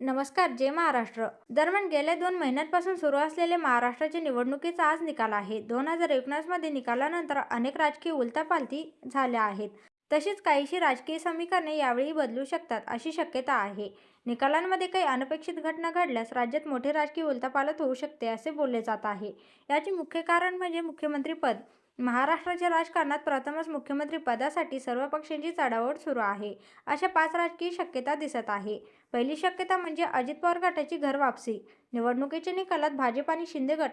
नमस्कार जय महाराष्ट्र. दरम्यान गेल्या दोन महिन्यांपासून सुरू असलेले महाराष्ट्राच्या निवडणुकीचा आज निकाल आहे. दोन हजार एकोणीसमध्ये निकालानंतर अनेक राजकीय उलथापालथी झाल्या आहेत. तशीच काहीशी राजकीय समीकरणे यावेळी बदलू शकतात अशी शक्यता आहे. निकालांमध्ये काही अनपेक्षित घटना घडल्यास राज्यात मोठे राजकीय उलतापालत होऊ शकते असे बोलले जात आहे. याचे मुख्य कारण म्हणजे मुख्यमंत्रीपद महाराष्ट्राच्या राजकारणात प्रथमच मुख्यमंत्री पदासाठी सर्व पक्षांची चढावड सुरू आहे अशा पाच राजकीय शक्यता दिसत आहे. पहिली शक्यता म्हणजे अजित पवार गटाची घरवापसी. निवडणुकीच्या निकालात भाजप आणि शिंदे गट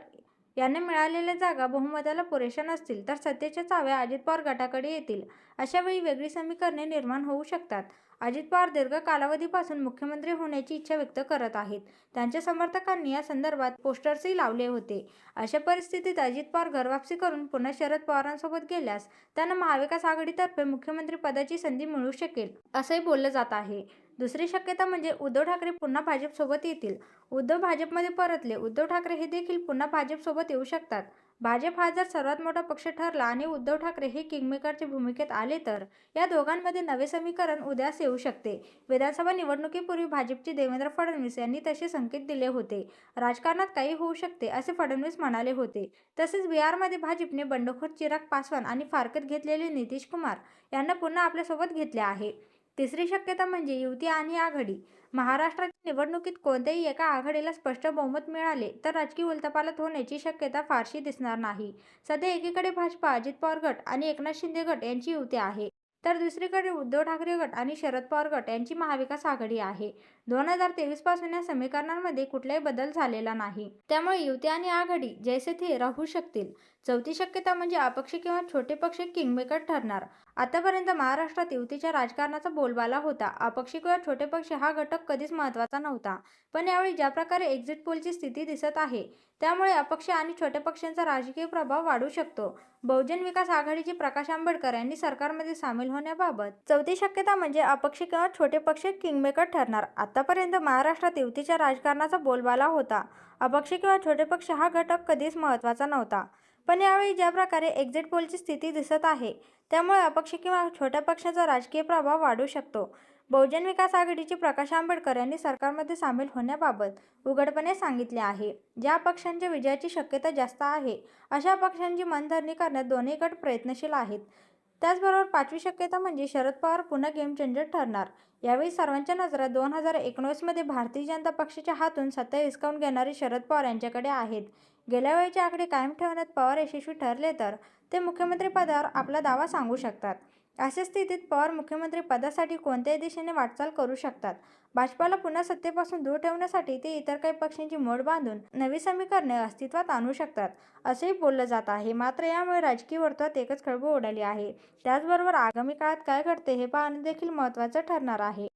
यांना मिळालेल्या जागा बहुमताला पुरेशा नसतील तर सत्तेच्या चाव्या अजित पवार गटाकडे येतील. अशावेळी वेगळी समीकरणे निर्माण होऊ शकतात. अजित पवार दीर्घ कालावधीपासून मुख्यमंत्री होण्याची इच्छा व्यक्त करत आहेत. त्यांच्या समर्थकांनी या संदर्भात पोस्टर्सही लावले होते. अशा परिस्थितीत अजित पवार घरवापसी करून पुन्हा शरद पवारांसोबत गेल्यास त्यांना महाविकास आघाडीतर्फे मुख्यमंत्री पदाची संधी मिळू शकेल असंही बोललं जात आहे. दुसरी शक्यता म्हणजे उद्धव ठाकरे पुन्हा भाजपसोबत येतील. उद्धव भाजपमध्ये परतले उद्धव ठाकरे हे देखील पुन्हा भाजपसोबत येऊ शकतात. भाजप हा जर सर्वात मोठा पक्ष ठरला आणि उद्धव ठाकरे हे किंगमेकरच्या भूमिकेत आले तर या दोघांमध्ये नवे समीकरण उद्यास येऊ शकते. विधानसभा निवडणुकीपूर्वी भाजपचे देवेंद्र फडणवीस यांनी तसे संकेत दिले होते. राजकारणात काही होऊ शकते असे फडणवीस म्हणाले होते. तसेच बिहारमध्ये भाजपने बंडखोर चिराग पासवान आणि फारकत घेतलेले नितीश कुमार यांना पुन्हा आपल्यासोबत घेतले आहे. तिसरी शक्यता म्हणजे युती आणि आघाडी. महाराष्ट्राच्या निवडणुकीत कोणत्याही एका आघाडीला स्पष्ट बहुमत मिळाले तर राजकीय उलथापालत होण्याची शक्यता फारशी दिसणार नाही. सध्या एकीकडे भाजपा अजित पवार गट आणि एकनाथ शिंदे गट यांची युती आहे. तर दुसरीकडे उद्धव ठाकरे गट आणि शरद पवार गट यांची महाविकास आघाडी आहे. दोन हजार तेवीसपासून या समीकरणांमध्ये कुठलाही बदल झालेला नाही. त्यामुळे युती आणि आघाडी जैसे थे राहू शकतील. चौथी शक्यता म्हणजे अपक्ष किंवा छोटे पक्ष किंगमेकर ठरणार. आतापर्यंत महाराष्ट्रात युतीच्या राजकारणाचा बोलबाला होता. अपक्ष किंवा छोटे पक्ष हा घटक कधीच महत्त्वाचा नव्हता. पण यावेळी ज्या प्रकारे एक्झिट पोलची स्थिती दिसत आहे त्यामुळे अपक्ष आणि छोट्या पक्षांचा राजकीय प्रभाव वाढू शकतो. बहुजन विकास आघाडीचे प्रकाश आंबेडकर यांनी सरकारमध्ये सामील होण्याबाबत चौथी शक्यता म्हणजे अपक्ष किंवा छोटे पक्ष किंगमेकर ठरणार. आतापर्यंत महाराष्ट्रात युतीच्या राजकारणाचा बोलबाला होता. अपक्ष किंवा छोटे पक्ष हा घटक कधीच महत्त्वाचा नव्हता. पण यावेळी ज्या प्रकारे एक्झिट पोलची स्थिती दिसत आहे त्यामुळे अपक्ष किंवा छोट्या पक्षाचा राजकीय प्रभाव वाढू शकतो. बहुजन विकास आघाडीचे प्रकाश आंबेडकर यांनी सरकारमध्ये सामील होण्याबाबत उघडपणे सांगितले आहे. ज्या पक्षांच्या विजयाची शक्यता जास्त आहे अशा पक्षांची मनधरणी करण्यात दोन्ही गट प्रयत्नशील आहेत. त्याचबरोबर पाचवी शक्यता म्हणजे शरद पवार पुन्हा गेम चेंजर ठरणार. यावेळी सर्वांच्या नजरा दोन हजार एकोणीसमध्ये भारतीय जनता पक्षाच्या हातून सत्ता हिसकावून घेणारे शरद पवार यांच्याकडे आहेत. गेल्या वेळेचे आकडे कायम ठेवण्यात पवार यशस्वी ठरले तर ते मुख्यमंत्रीपदावर आपला दावा सांगू शकतात. अशा स्थितीत पवार मुख्यमंत्री पदासाठी कोणत्याही दिशेने वाटचाल करू शकतात. भाजपाला पुन्हा सत्तेपासून दूर ठेवण्यासाठी ते इतर काही पक्षांची मोड बांधून नवी समीकरणे अस्तित्वात आणू शकतात असेही बोललं जात आहे. मात्र यामुळे राजकीय वर्तुळात एकच खळबळ उडाली आहे. त्याचबरोबर आगामी काळात काय घडते हे पाहणे देखील महत्त्वाचं ठरणार आहे.